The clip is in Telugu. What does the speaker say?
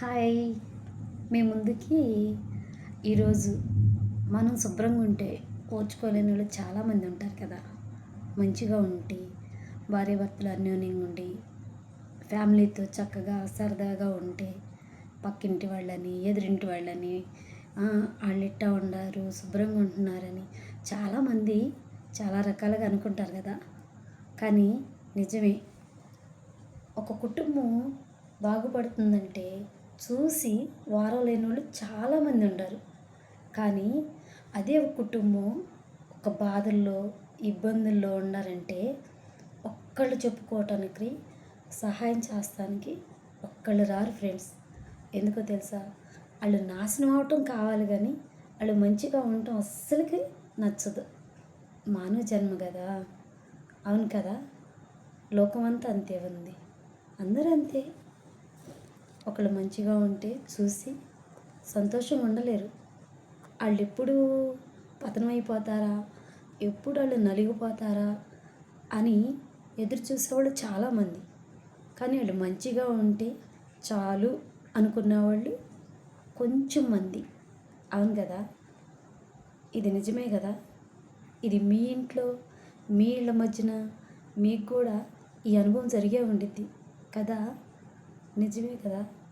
హాయ్. మీ ముందుకి ఈరోజు మనం శుభ్రంగా ఉంటే ఓర్చుకోలేని వాళ్ళు చాలామంది ఉంటారు కదా. మంచిగా ఉండి భార్య భర్తలు అన్యోన్యంగా ఉండి ఫ్యామిలీతో చక్కగా సరదాగా ఉంటే పక్కింటి వాళ్ళని ఎదురింటి వాళ్ళని వాళ్ళిట్టా వాళ్ళు ఇట్టా ఉండారు శుభ్రంగా ఉంటున్నారని చాలామంది చాలా రకాలుగా అనుకుంటారు కదా. కానీ నిజమే ఒక కుటుంబం బాగుపడుతుందంటే చూసి వారం లేని వాళ్ళు చాలామంది ఉండరు. కానీ అదే ఒక కుటుంబం ఒక బాధల్లో ఇబ్బందుల్లో ఉన్నారంటే ఒక్కళ్ళు చెప్పుకోవటానికి సహాయం చేస్తానికి ఒక్కళ్ళు రారు ఫ్రెండ్స్. ఎందుకో తెలుసా? వాళ్ళు నాశనం అవటం కావాలి కానీ వాళ్ళు మంచిగా ఉండటం అస్సలకి నచ్చదు. మానవ జన్మ కదా. అవును కదా? లోకమంతా అంతే ఉంది. అందరూ అంతే. ఒకళ్ళు మంచిగా ఉంటే చూసి సంతోషంగా ఉండలేరు. వాళ్ళు ఎప్పుడు పతనమైపోతారా? ఎప్పుడు వాళ్ళు నలిగిపోతారా? అని ఎదురు చూసేవాళ్ళు చాలామంది. కానీ వాళ్ళు మంచిగా ఉంటే చాలు అనుకున్న వాళ్ళు కొంచెం మంది అవును కదా? ఇది నిజమే కదా? ఇది మీ ఇంట్లో మీ ఇళ్ళ మధ్యన మీకు కూడా ఈ అనుభవం జరిగే ఉండిద్ది కదా? ねじめただ。